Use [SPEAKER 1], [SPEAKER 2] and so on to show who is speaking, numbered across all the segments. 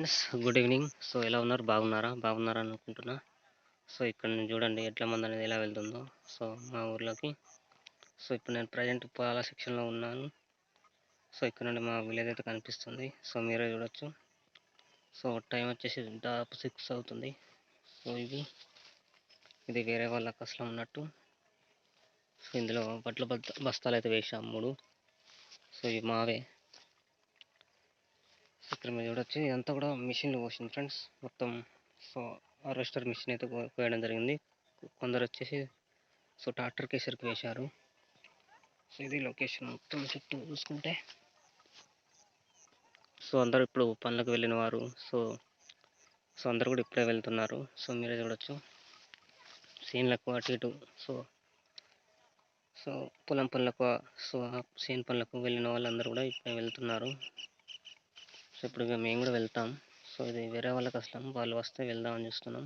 [SPEAKER 1] Friends good evening. So ఎలా ఉన్నారు? బాగున్నారా? బాగున్నారా అనుకుంటున్నా. సో ఇక్కడ నేను చూడండి ఎడ్ల మంది అనేది ఎలా వెళ్తుందో. సో మా ఊర్లోకి. సో ఇప్పుడు నేను ప్రజెంట్ పొలాల సెక్షన్లో ఉన్నాను. సో ఇక్కడ నుండి మా విలేజ్ అయితే కనిపిస్తుంది. సో మీరే చూడొచ్చు. సో టైం వచ్చేసి దాదాపు సిక్స్ అవుతుంది. సో ఇది ఇది వేరే వాళ్ళ అసలు ఉన్నట్టు. సో ఇందులో బట్టల బస్తాలు అయితే వేసాం మూడు. సో ఇవి మావే. ఇక్కడ మీరు చూడొచ్చు ఇదంతా కూడా మిషన్లు పోసింది ఫ్రెండ్స్. మొత్తం సో హార్వెస్టర్ మిషన్ అయితే కో- కోయడం జరిగింది. కొందరు వచ్చేసి సో ట్రాక్టర్ కేసరికి వేశారు. సో ఇది లొకేషన్ మొత్తం చుట్టూ చూసుకుంటే. సో అందరూ ఇప్పుడు పనులకు వెళ్ళిన వారు. సో సో అందరు కూడా ఇప్పుడే వెళ్తున్నారు. సో మీరే చూడొచ్చు. సీన్లకు అటు ఇటు. సో సో పొలం పనులకు సో సీన్ పనులకు వెళ్ళిన వాళ్ళందరూ కూడా ఇప్పుడే వెళ్తున్నారు. సో ఇప్పుడు మేము కూడా వెళ్తాం. సో ఇది వేరే వాళ్ళకి కష్టం. వాళ్ళు వస్తే వెళ్దామని చూస్తున్నాం.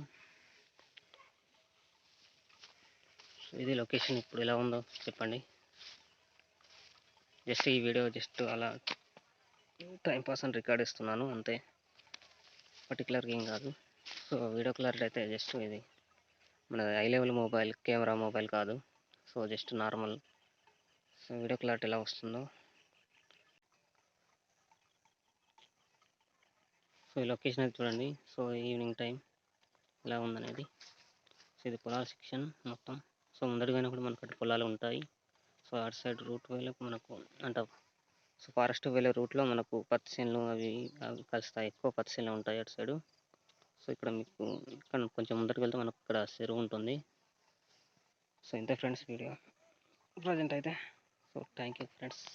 [SPEAKER 1] సో ఇది లొకేషన్ ఇప్పుడు ఎలా ఉందో చెప్పండి. జస్ట్ ఈ వీడియో జస్ట్ అలా టైంపాస్ అని రికార్డ్ ఇస్తున్నాను అంతే. పర్టికులర్గా ఏం కాదు. సో వీడియో క్లారిటీ అయితే జస్ట్ ఇది మన high level mobile camera mobile కాదు. So just normal. So video clarity ఎలా వస్తుందో సో ఈ లొకేషన్ అయితే చూడండి. సో ఈవినింగ్ టైం ఇలా ఉందనేది. సో ఇది పొలాల సెక్షన్ మొత్తం. సో ముందడిగానే కూడా మనకు అటు పొలాలు ఉంటాయి. సో అటు సైడ్ రూట్ వేలో మనకు అంటే సో ఫారెస్ట్ వెళ్ళే రూట్లో మనకు పత్తి చేనులు అవి అవి కలుస్తాయి. ఎక్కువ పత్తి చేనులు ఉంటాయి అటు సైడు సో ఇక్కడ మీకు ఇక్కడ కొంచెం ముందరికి వెళ్తే మనకు ఇక్కడ చెరువు ఉంటుంది. సో ఇంతే ఫ్రెండ్స్ వీడియో. ప్రజెంట్ అయితే. So thank you friends